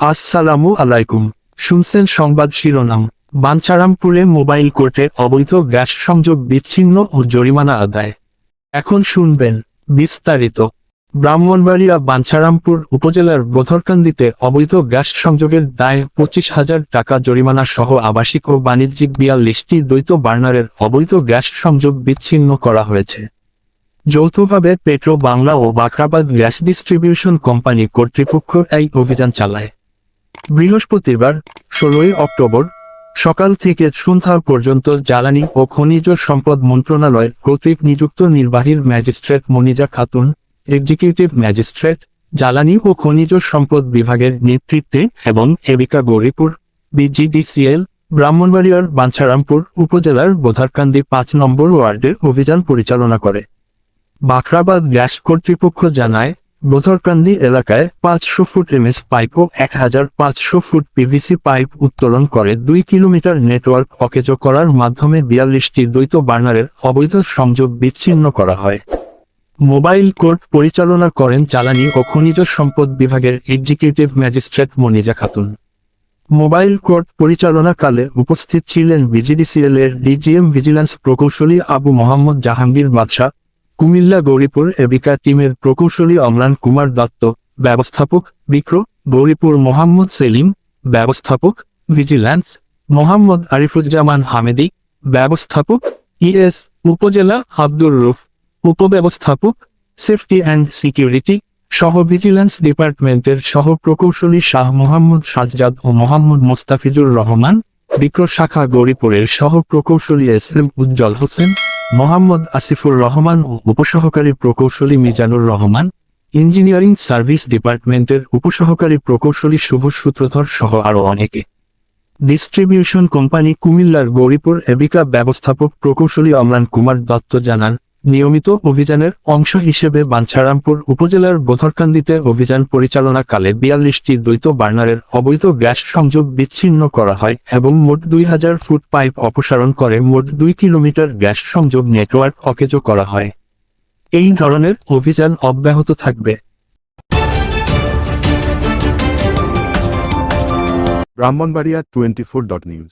আসসালামু আলাইকুম। শুনছেন সংবাদ শিরোনাম। বাঞ্ছারামপুরে মোবাইল কোর্টে অবৈধ গ্যাস সংযোগ বিচ্ছিন্ন ও জরিমানা আদায়। এখন শুনবেন বিস্তারিত। ব্রাহ্মণবাড়িয়া বাঞ্ছারামপুর উপজেলার বোথরকান্দিতে অবৈধ গ্যাস সংযোগের দায় পঁচিশ হাজার টাকা জরিমানা সহ আবাসিক ও বাণিজ্যিক বিয়াল্লিশটি দ্বৈত বার্নারের অবৈধ গ্যাস সংযোগ বিচ্ছিন্ন করা হয়েছে। যৌথভাবে পেট্রো বাংলা ও বাখরাবাদ গ্যাস ডিস্ট্রিবিউশন কোম্পানি কর্তৃপক্ষ এই অভিযান চালায়। বৃহস্পতিবার, ষোলোই অক্টোবর, সকাল থেকে সন্ধ্যা পর্যন্ত জ্বালানি ও খনিজ সম্পদ মন্ত্রণালয় কর্তৃক নিযুক্ত নির্বাহীর magistrate Monija Khatun, executive magistrate, জ্বালানি ও খনিজ সম্পদ বিভাগের নেতৃত্বে এবং এবিকা গৌরীপুর, বিজিডিসিএল, ব্রাহ্মণবাড়িয়ার বাঞ্ছারামপুর উপজেলার বোধারকান্দি পাঁচ নম্বর ওয়ার্ডের অভিযান পরিচালনা করে। বাখরাবাদ গ্যাস কর্তৃপক্ষ জানায় বোথরকান্দি এলাকায় পাঁচশো ফুট এমএস পাইপ ও এক হাজার পাঁচশো ফুট পিভিসি পাইপ উত্তোলন করে দুই কিলোমিটার নেটওয়ার্ক অকেজ করার মাধ্যমে বিয়াল্লিশটি দ্বৈত বার্নারের অবৈধ সংযোগ বিচ্ছিন্ন করা হয়। মোবাইল কোর্ট পরিচালনা করেন জ্বালানি ও খনিজ সম্পদ বিভাগের executive magistrate Monija Khatun. Mobile court পরিচালনাকালে উপস্থিত ছিলেন বিজিডিসিএল এর ডিজিএম ভিজিল্যান্স প্রকৌশলী আবু মোহাম্মদ জাহাঙ্গীর বাদশাহ কুমিল্লা গৌরীপুর এবিকা টিমের প্রকৌশলী অম্লান কুমার দত্ত, ব্যবস্থাপক বিক্র, গৌরীপুর মোহাম্মদ সেলিম, ব্যবস্থাপক ভিজিল্যান্স, মোহাম্মদ আরিফুজ্জামান হামেদি, ব্যবস্থাপক ইএস, উপজেলা আব্দুর রুফ, উপব্যবস্থাপক সেফটি অ্যান্ড সিকিউরিটি, সহ ভিজিল্যান্স ডিপার্টমেন্টের সহ প্রকৌশলী শাহ মোহাম্মদ সাজ্জাদ ও মোহাম্মদ মোস্তাফিজুর রহমান, বিক্র শাখা গৌরীপুরের সহ প্রকৌশলী এস এম উজ্জ্বল হোসেন মোহাম্মদ আসিফুর রহমান ও উপসহকারী প্রকৌশলী মিজানুর রহমান, ইঞ্জিনিয়ারিং সার্ভিস ডিপার্টমেন্টের উপসহকারী প্রকৌশলী শুভ সূত্রধর সহ আরও অনেকে। ডিস্ট্রিবিউশন কোম্পানি কুমিল্লার গৌরীপুর এবিকা ব্যবস্থাপক প্রকৌশলী অমরান কুমার দত্ত জানান নিয়মিত অভিযানের অংশ হিসেবে বাঞ্ছারামপুর উপজেলার বোথরকান্দিতে অভিযান পরিচালনাকালে বিয়াল্লিশটি দ্বৈত বার্নারের অবৈধ গ্যাস সংযোগ বিচ্ছিন্ন করা হয় এবং মোট দুই হাজার ফুট পাইপ অপসারণ করে মোট দুই কিলোমিটার গ্যাস সংযোগ নেটওয়ার্ক অকেজ করা হয়। এই ধরনের অভিযান অব্যাহত থাকবে। Brahmanbaria twenty four dot news.